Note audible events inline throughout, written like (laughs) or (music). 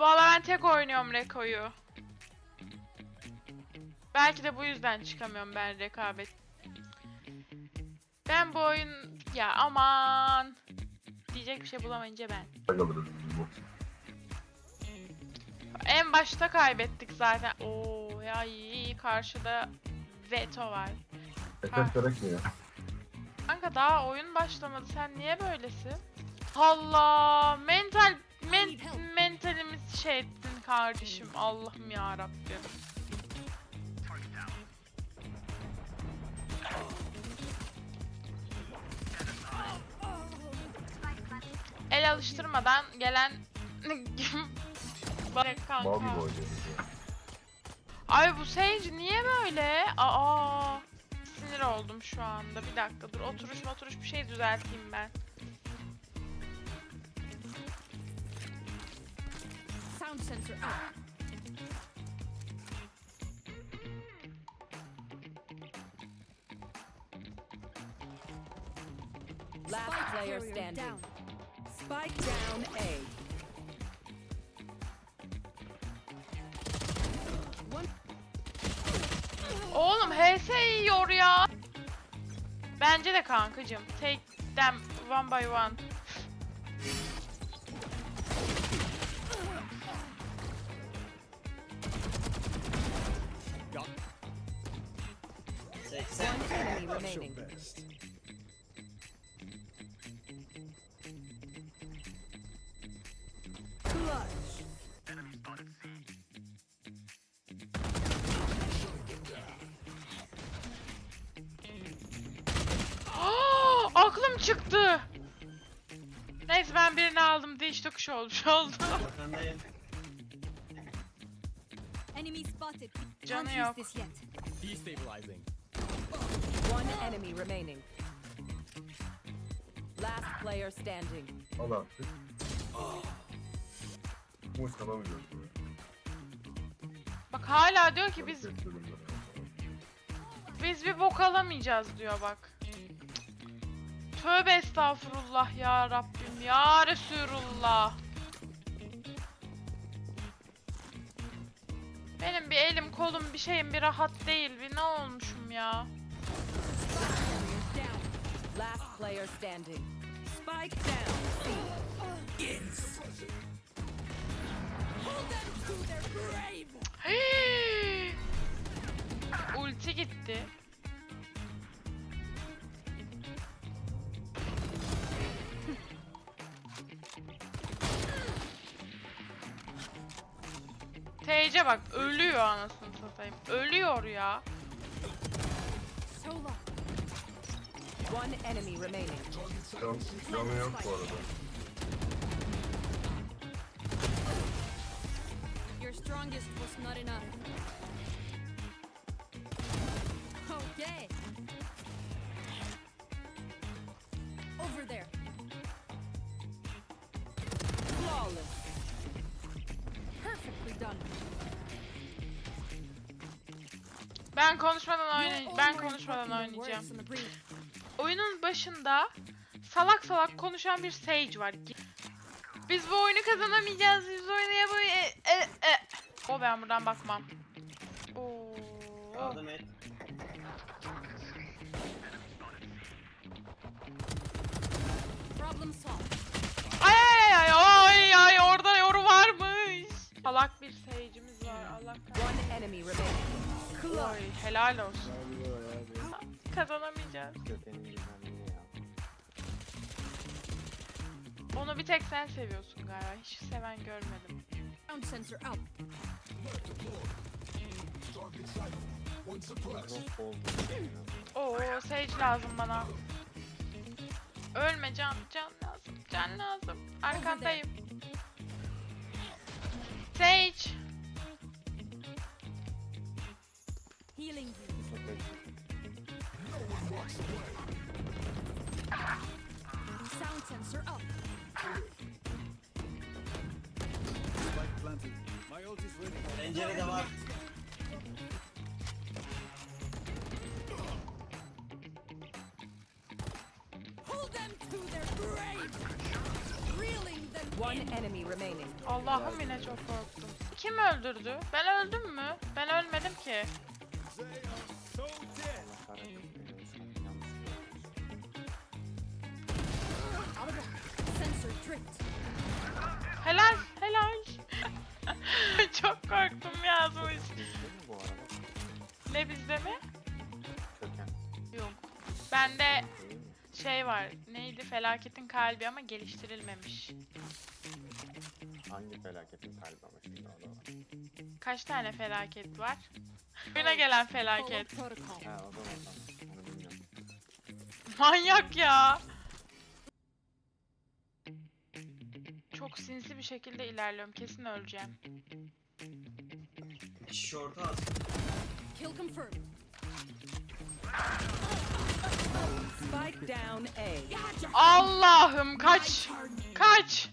Valla ben tek oynuyorum Reko'yu. Belki de bu yüzden çıkamıyorum ben rekabet. Ben bu oyun... Ya aman. Diyecek bir şey bulamayınca ben. En başta kaybettik zaten. Oo ya iyi karşıda veto var. Efes gerek mi ya? Kanka daha oyun başlamadı. Sen niye böylesin? Allah mental men, mentalimiz şey ettin kardeşim. Allah'ım ya Rabbim. El alıştırmadan gelen Bak kanka. Ya. Ay bu Sage niye böyle? Aa sinir oldum şu anda. Bir dakika dur oturuş oturuş bir şey düzelteyim ben. Sound sensor up. Last Spike player standing. down. Spike down A. Oğlum HS yiyor ya. Bence de kankacım. Take them one by one. Aa, aklım çıktı. Neyse ben birini aldım. Değiş tokuş olmuş oldu. Enemy spotted. Canı Can't yok. use this yet. Destabilizing. One enemy remaining. Last player standing. Al artık. Ya. Bak hala diyor ki biz biz bir bok alamayacağız diyor bak. Tövbe estağfurullah ya Rabbim ya Resulullah. Benim bir elim kolum bir şeyim bir rahat değil bir ne olmuşum ya. Last player standing. Spike down. C. Hii! (gasps) Ulti gitti. (laughs) TC bak ölüyor anasını satayım. Ölüyor ya. So long. One enemy remaining. Can, canı yok bu arada. Your strongest was not enough. Okay. Over there. Flawless. Perfectly done. Ben konuşmadan You're oynayacağım. Ben konuşmadan oynayacağım. Oyunun başında salak salak konuşan bir Sage var. Biz bu oyunu kazanamayacağız. Biz oynayamayız. E, e, e. O ben buradan bakmam. Oo. Yardım et. Problem solved. Ay ay ay ay ay orada yoru varmış. Salak bir Sage'imiz var. Allah kahretsin. One enemy remaining. Oy, helal olsun. Kazanamayacağız. Köpeğinin güzelliği ya. Onu bir tek sen seviyorsun galiba. Hiç seven görmedim. Sound sensor up. Oldu. Oo Sage lazım bana. Ölme can, can lazım, can lazım. Arkandayım. Sage. Healing you. Sensor up. Spike planted. My ult is ready. Pencerede var. Hold them to their grave. Reeling them One enemy remaining. Allah'ım yine çok korktum. Kim öldürdü? Ben öldüm mü? Ben ölmedim ki. They are so dead. Şey var. Neydi? Felaketin kalbi ama geliştirilmemiş. Hangi felaketin kalbi ama şimdi o da var. Kaç tane felaket var? Oyuna gelen felaket. Ha o var tamam. Onu bilmiyorum. Manyak ya. Çok sinsi bir şekilde ilerliyorum. Kesin öleceğim. Şortu az. Kill confirmed. Spike down A. Allah'ım kaç. Kaç.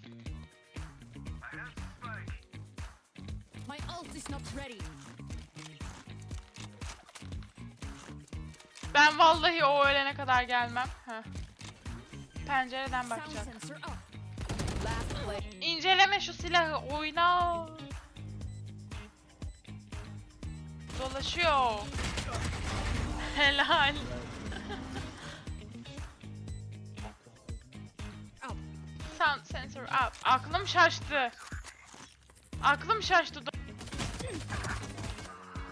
My ult is not ready. Ben vallahi o ölene kadar gelmem. Heh. Pencereden bakacak. İnceleme şu silahı. Oyna. Dolaşıyor. Helal. Sound sensor up. Aklım şaştı. Aklım şaştı.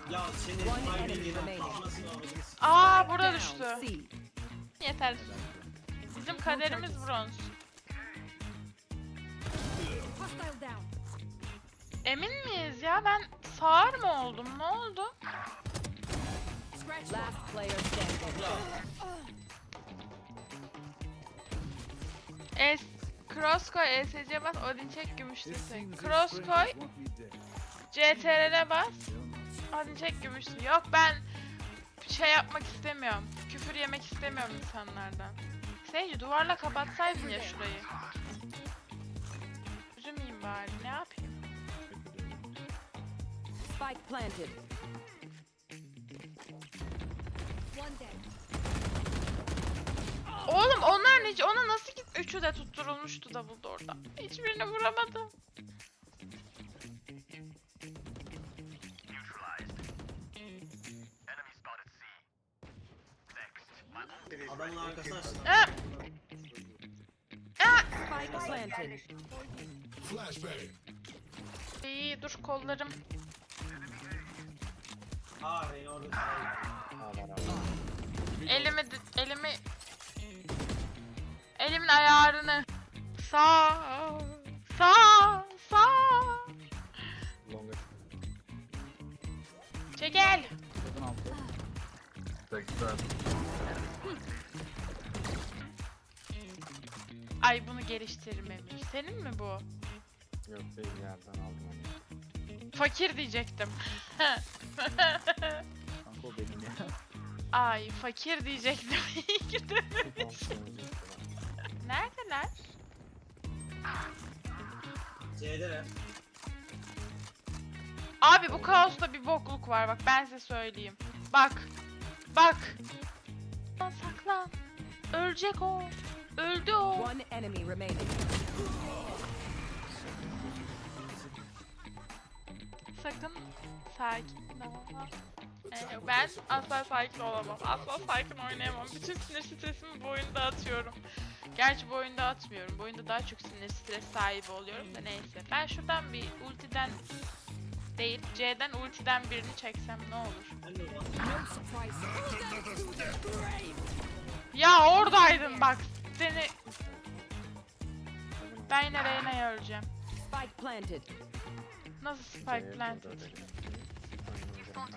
Ya senin Aa burada düştü. Yeter. Bizim kaderimiz bronz. Emin miyiz ya? Ben sağır mı oldum? Ne oldu? Last player standing. Es Cross koy, ESC bas, Odin çek, gümüş It sesi. seems Cross these koy, strangers want me dead. CTRL'e bas, Odin çek, gümüş sesi. Yok ben şey yapmak istemiyorum. Küfür yemek istemiyorum insanlardan. Sage duvarla kapatsaydın ya şurayı. Üzülmeyeyim bari, ne yapayım? Spike planted. Oğlum onların hiç, ona nasıl? Üçü de tutturulmuştu davulda orada. Hiçbirini vuramadım. Adamın arkasına açtı. Ah! Spike planted. İyi dur kollarım. Aa. Aa. Elimi elimi elimin ayarını. Sağ sağ sağ. Çekil. 80. ay bunu geliştirmemiş. Senin mi bu? Yok değil yerden aldım onu. fakir diyecektim. Kanka o benim ya. ay fakir diyecektim. İyi ki de- neredeler? C'de. Abi bu kaosta bir bokluk var bak ben size söyleyeyim. Bak bak. Lan saklan. Ölecek o. Öldü o. One enemy remaining. Sakın sakin olma. Ee, ben asla sakin olamam. Asla sakin oynayamam. Bütün sinir stresimi bu oyunda atıyorum. Gerçi bu oyunda atmıyorum. Bu oyunda daha çok sinir stres sahibi oluyorum da neyse. Ben şuradan bir ultiden değil C'den ultiden birini çeksem ne olur? Ya oradaydın bak. Seni ben yine Reyna'yı öleceğim. Spike planted. Nasıl spike planted? Long.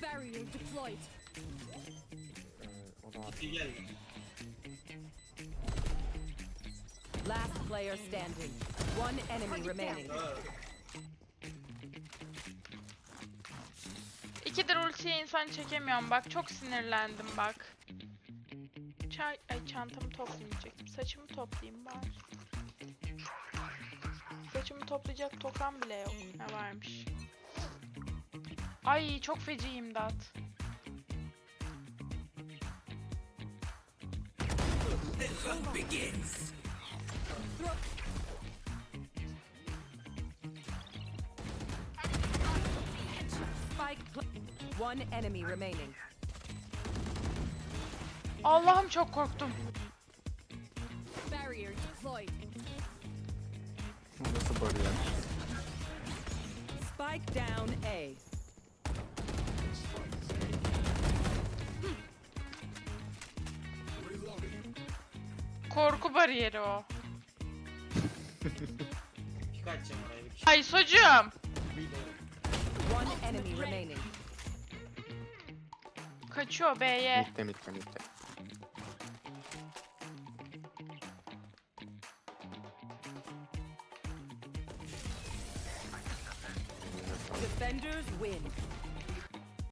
Barrier deployed. Last player standing. One enemy remaining. İkidir ultiye insan çekemiyorum bak çok sinirlendim bak. Çay, ay çantamı toplayacaktım. Saçımı toplayayım bari. Saçımı toplayacak tokam bile yok. Ne varmış. Ay çok feciyim dat. Spike. Pl- One enemy remaining. Allah'ım çok korktum. Barrier deployed. Nasıl bariyer? Spike down A. Korku bariyeri o. (laughs) Oraya bir. Ay socuğum. One enemy remaining. Kaçıyor B'ye. Mitte mitte mitte. Defenders win.